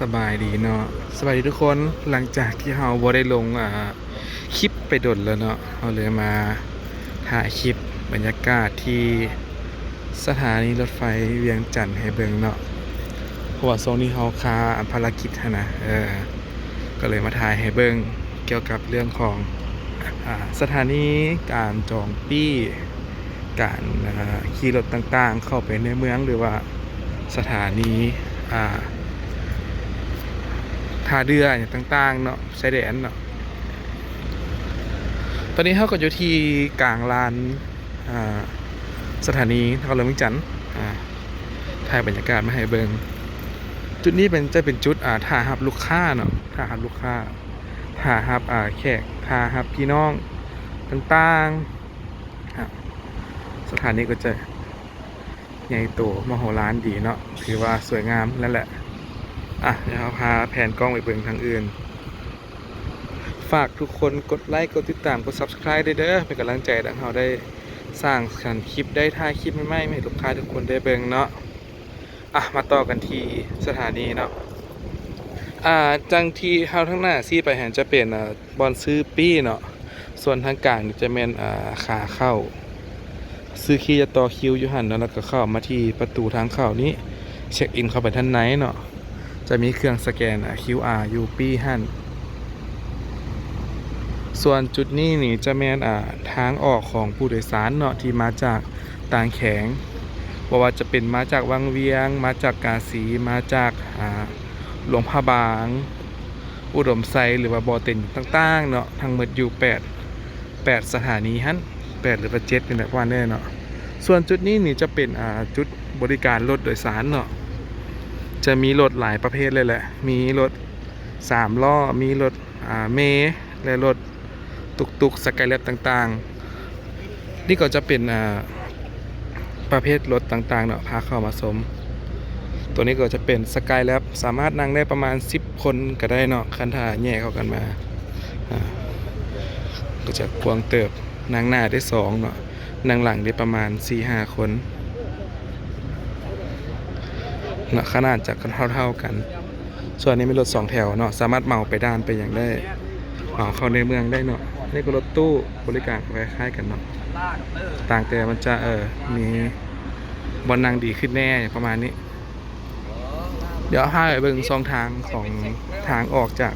สบายดีเนาะสบายดีทุกคนหลังจากที่เราบ่ได้ลงอ่าคลิปไปดนแล้วเนาะเราเลยมาถ่ายคลิปบรรยากาศที่สถานีรถไฟเวียงจันทร์ให้เบิ่งเนาะเพราะว่าโซนนี้เราคาภารกิจนะเออก็เลยมาถ่ายให้เบิ่งเกี่ยวกับเรื่องของอสถานีการจองปี้การขี่รถต่างๆ เข้าไปในเมืองหรือว่าสถานีอ่า ท่าเรืออย่างต่างๆเนาะชายแดนเนาะตอนนี้เขาก็อยู่ที่กลางลานสถานีนครหลวงวียงจันทร์ถ่ายบรรยากาศมาให้เบิงจุดนี้เป็นจะเป็นจุดอ่าท่าฮับลูกค้าเนาะท่าฮับลูกค้าท่าฮับอ่าแขกท่าฮับพี่น้องต่างๆสถานีก็จะใหญ่โตมโหฬารดีเนาะถือว่าสวยงามนั่นแหละ อะเดี๋ยวเราพาแผนกล้องไปเบิ่งทางอื่น ฝากทุกคนกดไลค์กดติดตามกด subscribe ด้วยเด้อเป็นกำลังใจดังเราได้สร้างสรรค์คลิปได้ถ่าคลิปใหม่ให้ลูกค้าทุกคนได้เบิ่งเนาะอะมาต่อกันที่สถานีเนาะอ่าจังที่เฮาทั้งหน้าซี่ไปแหนจะเป็นอ่าบอลซื้อปี้เนาะส่วนทางกลางจะเป็นอ่าขาเข้า ซื้อคีย์จะต่อคิวอยู่หันเนาะแล้วก็เข้ามาที่ประตูทางเข้านี้ เช็คอินเข้าไปท่านไหนเนาะ จะมีเครื่องสแกน QR อยู่ปีหันส่วนจุดนี้นี่จะแมนอ่าทางออกของผู้โดยสารเนาะที่มาจากต่างแขงบ่ว่าจะเป็นมาจากวังเวียง มาจากกาสีมาจากอ่าหลวงพระบาง อุดมไซหรือว่าบ่อเต็นต่างๆเนาะทั้งหมดอยู่8 8 สถานีหัน8หรือว่า7เป็นแบบว่าแน่เนาะส่วนจุดนี้นี่จะเป็นอ่าจุดบริการรถโดยสารเนาะ จะมีรถหลายประเภทเลยแหละ มีรถสามล้อ มีรถเมล์และรถตุกตุกสกายแลบต่างๆ นี่ก็จะเป็นประเภทรถต่างๆเนาะพาเข้ามาสม ตัวนี้ก็จะเป็นสกายแลบสามารถนั่งได้ประมาณ 10 คนก็ได้เนาะคันท่าแย่เข้ากันมา ก็จะกวางเติบนั่งหน้าได้สองเนาะนั่งหลังได้ประมาณ4-5คน นะขนาดจะกันเท่า ๆกัน ส่วนนี้เป็นรถสองแถวเนาะสามารถเมาไปด้านไปอย่างได้เมาเข้าในเมืองได้เนาะนี่ก็รถตู้บริการคล้ายๆกันเนาะต่างแต่มันจะเออมีบอลนางดีขึ้นแน่ประมาณนี้ เดี๋ยวให้เบิ่งซองทางของทางออกจาก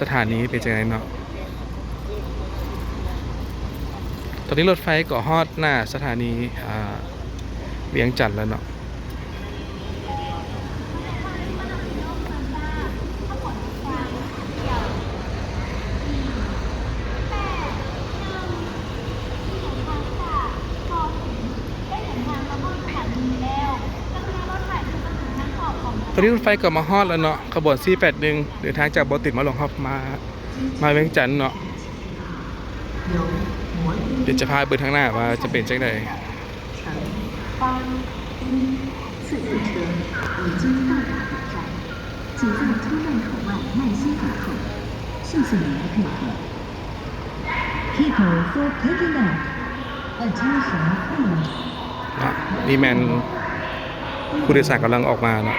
สถานีเป็นจังไงเนาะตอนนี้รถไฟก็ฮอดหน้าสถานีเวียงจันทร์แล้วเนาะ นี้รถไฟกลับมาฮอดแล้วเนาะขบวนสี่แปดหนึ่งเดินทางจากบอติดมาหลงฮอบมา มาเวียงจันทร์เนาะเดี๋ยวจะพาเบิดทางหน้าว่าจะเป็นจังไดนี่แมนผู้โดยสารกำลังออกมาเนาะ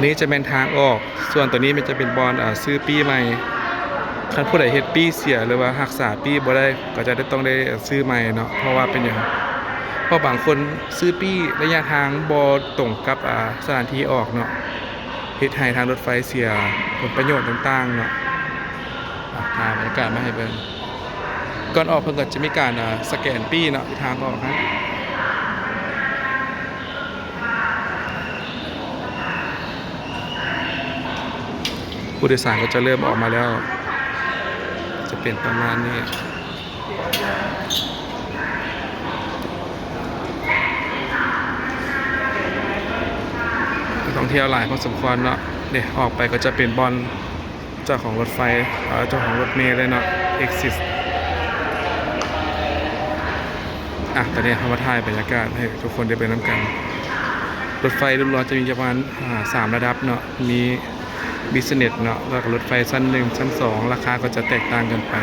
อันนี้จะเป็นทางออก ส่วนตัวนี้มันจะเป็นบอลอ่าซื้อปีใหม่คันผู้ใดเฮ็ดปีเสียหรือว่ารักษาปีบ่ได้ก็จะได้ต้องได้ซื้อใหม่เนาะเพราะว่าเป็นอย่างเพราะบางคนซื้อปีระยะทางบ่ตรงกับอ่าสถานที่ออกเนาะเฮ็ดให้ทางรถไฟเสียผลประโยชน์ต่างๆเนาะอะถ่าบรรยากาศมาให้เบิ่งก่อนออกเพิ่นก็จะมีการอ่าสแกนปี้เนาะทางออกครั ผู้โดยสารก็จะเริ่มออกมาแล้ว จะเป็นประมาณนี้ท่องเที่ยวหลายพอสมควรเนาะเดี๋ยวออกไปก็จะเป็นบอลเจ้าของรถไฟเจ้าของรถเมล์เลยเนาะ Exis อะตอนนี้เขามาถ่ายบรรยากาศให้ทุกคนได้ไปน้ำกัน รถไฟรวมๆจะมีประมาณสามระดับเนาะมี บิสเนสเนาะแล้วรถไฟชั้นหนึ่งชั้นสองราคาก็จะแตกต่างกันไป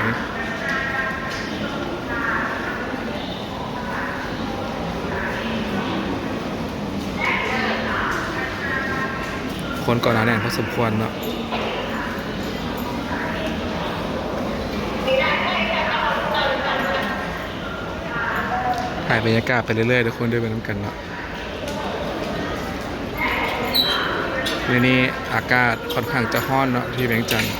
คนก่อนหน้าแน่นพอสมควรเนาะถ่ายบรรยากาศไปเรื่อยๆทุกคนด้วยไปน้ำกันเนาะ เดี๋ยวนี้อากาศค่อนข้างจะร้อนเนาะที่เวียงจันทร์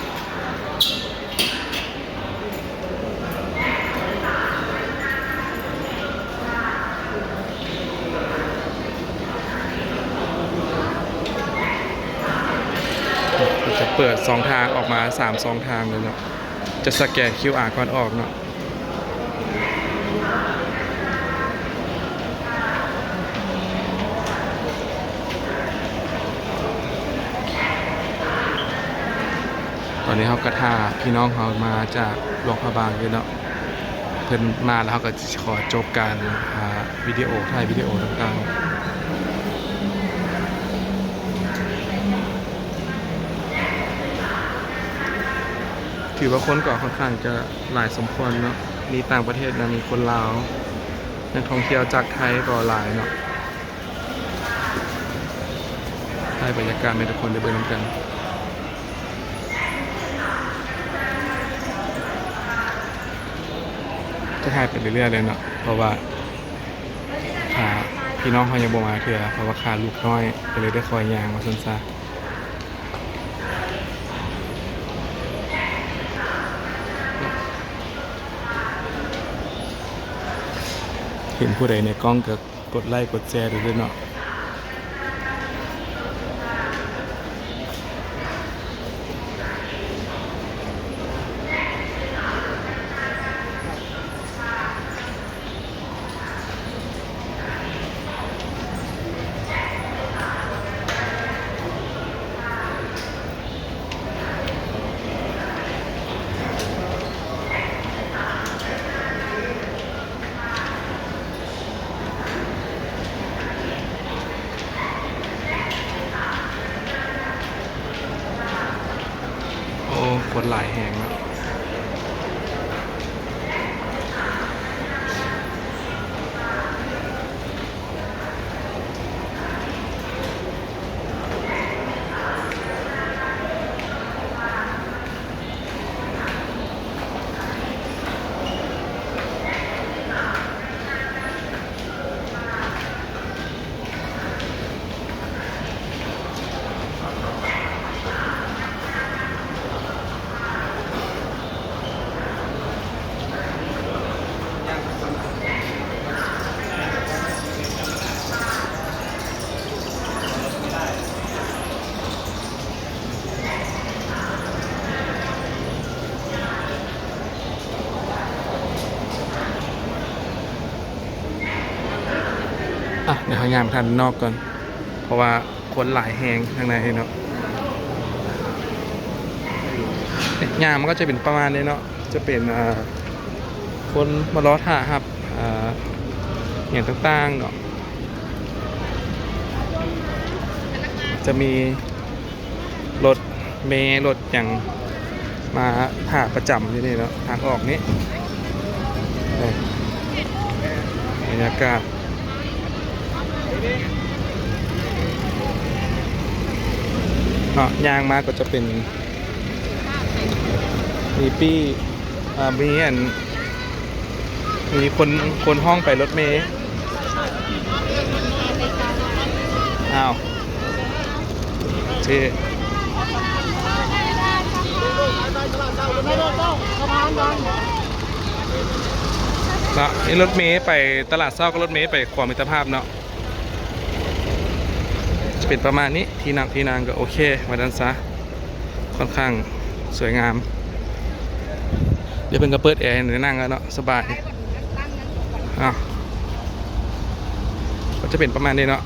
จะเปิดสองทางออกมาสามสองทางเลยเนาะจะสแกน QR ก่อนออกเนาะ ตอนนี้เขากระทาพี่น้องเขามาจากหลวงพระบางอยู่เนาะเพิ่นมาแล้วเขาก็ขอจบการอ่าวิดีโอถ่ายวิดีโอต่างๆถือว่าคนก็ค่อนข้างจะหลายสมควรเนาะมีต่างประเทศนะมีคนลาวนักท่องเที่ยวจากไทยก็หลายเนาะได้บรรยากาศให้ทุกคนได้เบิ่งนำกัน จะถ่ายไปเรื่อยๆเลยเนาะเพราะว่าถ้าพี่น้องเขายังบ่มาเถื่อเพราะว่าขาลูกน้อยก็เลยได้คอยยางมาซนซะเห็นผู้ใดในกล้องก็กดไลค์กดแชร์ด้วยเนาะ อะเดี๋ยวเขายามทันนอกก่อน เพราะว่าคนหลายแหงข้างในเนาะเอ๊ะยามมันก็จะเป็นประมาณนี้เนาะ จะเป็นคนมาล้อท่าครับอ่าอย่างต่างๆเนาะ จะมีรถเมล์รถอย่างมาผ่าประจำที่นี่เนาะทางออกนี้บรรยากาศ เนาะยางมาก็จะเป็นมีปี้อ่ามีอันมีคนคนห้องไปรถเมล์อ้าวเช่เนาะนี่รถเมล์ไปตลาดเศร้าก็รถเมล์ไปความมิตรภาพเนาะ จะเป็นประมาณนี้ที่นั่งที่นางก็โอเควันนั้นซะค่อนข้างสวยงาม เดี๋ยวเป็นกระเปิดแอร์ในนั่งแล้วเนาะสบายอะก็จะเป็นประมาณนี้เนาะ